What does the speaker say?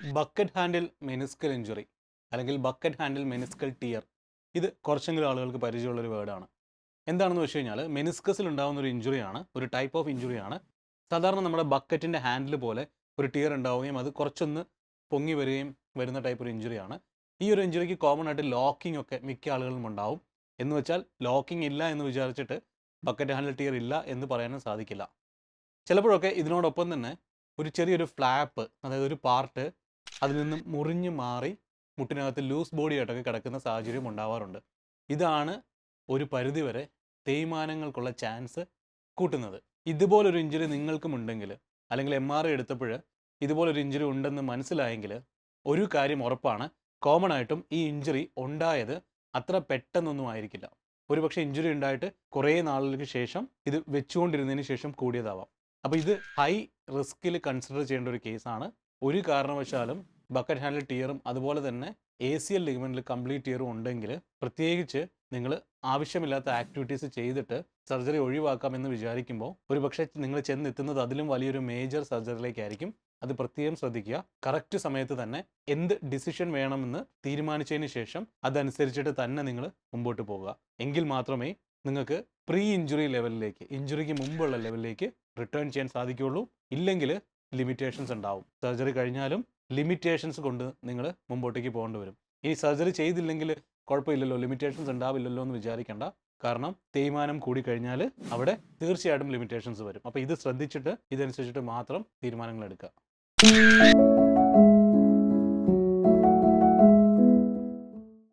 Bucket handle meniscal injury അല്ലെങ്കിൽ bucket handle meniscal tear. ഇത് കുറച്ചെങ്കിലും ആളുകൾക്ക് പരിചയമുള്ളൊരു വേർഡാണ്. എന്താണെന്ന് വെച്ച് കഴിഞ്ഞാൽ മെനിസ്കസിൽ ഉണ്ടാകുന്ന ഒരു ഇഞ്ചുറിയാണ് ഒരു ടൈപ്പ് ഓഫ് ഇഞ്ചുറിയാണ്. സാധാരണ നമ്മുടെ ബക്കറ്റിന്റെ ഹാൻഡിൽ പോലെ ഒരു ടിയർ ഉണ്ടാവുകയും അത് കുറച്ചൊന്ന് പൊങ്ങി വരികയും വരുന്ന ടൈപ്പ് ഒരു ഇഞ്ചുറിയാണ്. ഈ ഒരു ഇഞ്ചുറിക്ക് കോമൺ ആയിട്ട് ലോക്കിംഗ് ഒക്കെ മിക്ക ആളുകളിലും ഉണ്ടാവും. എന്ന് വെച്ചാൽ ലോക്കിംഗ് ഇല്ല എന്ന് വിചാരിച്ചിട്ട് ബക്കറ്റ് ഹാൻഡിൽ ടിയർ ഇല്ല എന്ന് പറയാനും സാധിക്കില്ല. ചിലപ്പോഴൊക്കെ ഇതിനോടൊപ്പം തന്നെ ഒരു ചെറിയൊരു ഫ്ലാപ്പ് അതായത് ഒരു പാർട്ട് അതിൽ നിന്നും മുറിഞ്ഞ് മാറി മുട്ടിനകത്ത് ലൂസ് ബോഡി ആയിട്ടൊക്കെ കിടക്കുന്ന സാഹചര്യം ഉണ്ടാവാറുണ്ട്. ഇതാണ് ഒരു പരിധിവരെ തേയ്മാനങ്ങൾക്കുള്ള ചാൻസ് കൂട്ടുന്നത്. ഇതുപോലൊരു ഇഞ്ചുറി നിങ്ങൾക്കും ഉണ്ടെങ്കിൽ അല്ലെങ്കിൽ എം ആർ ഐ എടുത്തപ്പോൾ ഇതുപോലൊരു ഇഞ്ചുറി ഉണ്ടെന്ന് മനസ്സിലായെങ്കിൽ ഒരു കാര്യം ഉറപ്പാണ് കോമൺ ആയിട്ടും ഈ ഇഞ്ചുറി ഉണ്ടായത് അത്ര പെട്ടെന്നൊന്നും ആയിരിക്കില്ല. ഒരുപക്ഷെ ഇഞ്ചുറി ഉണ്ടായിട്ട് കുറേ നാളുകൾക്ക് ശേഷം ഇത് വെച്ചുകൊണ്ടിരുന്നതിന് ശേഷം കൂടിയതാവാം. അപ്പോൾ ഇത് ഹൈ റിസ്കിൽ കൺസിഡർ ചെയ്യേണ്ട ഒരു കേസാണ് ഒരു കാരണവശാലും ബക്കറ്റ് ഹാൻഡിൽ ടിയറും അതുപോലെ തന്നെ എ സി എൽ ലിഗ്മെന്റിൽ കംപ്ലീറ്റ് ടിയറും ഉണ്ടെങ്കിൽ പ്രത്യേകിച്ച് നിങ്ങൾ ആവശ്യമില്ലാത്ത ആക്ടിവിറ്റീസ് ചെയ്തിട്ട് സർജറി ഒഴിവാക്കാം എന്ന് വിചാരിക്കുമ്പോൾ ഒരുപക്ഷെ നിങ്ങൾ ചെന്നെത്തുന്നത് അതിലും വലിയൊരു മേജർ സർജറിയിലേക്കായിരിക്കും അത് പ്രത്യേകം ശ്രദ്ധിക്കുക. കറക്റ്റ് സമയത്ത് തന്നെ എന്ത് ഡിസിഷൻ വേണമെന്ന് തീരുമാനിച്ചതിന് ശേഷം അതനുസരിച്ചിട്ട് തന്നെ നിങ്ങൾ മുമ്പോട്ട് പോവുക. എങ്കിൽ മാത്രമേ നിങ്ങൾക്ക് പ്രീ ഇഞ്ചുറി ലെവലിലേക്ക് ഇഞ്ചുറിക്ക് മുമ്പുള്ള ലെവലിലേക്ക് റിട്ടേൺ ചെയ്യാൻ സാധിക്കുകയുള്ളൂ. ഇല്ലെങ്കിൽ ലിമിറ്റേഷൻസ് ഉണ്ടാവും. സർജറി കഴിഞ്ഞാലും ലിമിറ്റേഷൻസ് കൊണ്ട് നിങ്ങൾ മുമ്പോട്ടേക്ക് പോകേണ്ടി വരും. ഇനി സർജറി ചെയ്തില്ലെങ്കിൽ കുഴപ്പമില്ലല്ലോ ലിമിറ്റേഷൻസ് ഉണ്ടാവില്ലല്ലോ എന്ന് വിചാരിക്കേണ്ട. കാരണം തേയ്മാനം കൂടി കഴിഞ്ഞാൽ അവിടെ തീർച്ചയായിട്ടും ലിമിറ്റേഷൻസ് വരും. അപ്പോൾ ഇത് ശ്രദ്ധിച്ചിട്ട് ഇതനുസരിച്ചിട്ട് മാത്രം തീരുമാനങ്ങൾ എടുക്കുക.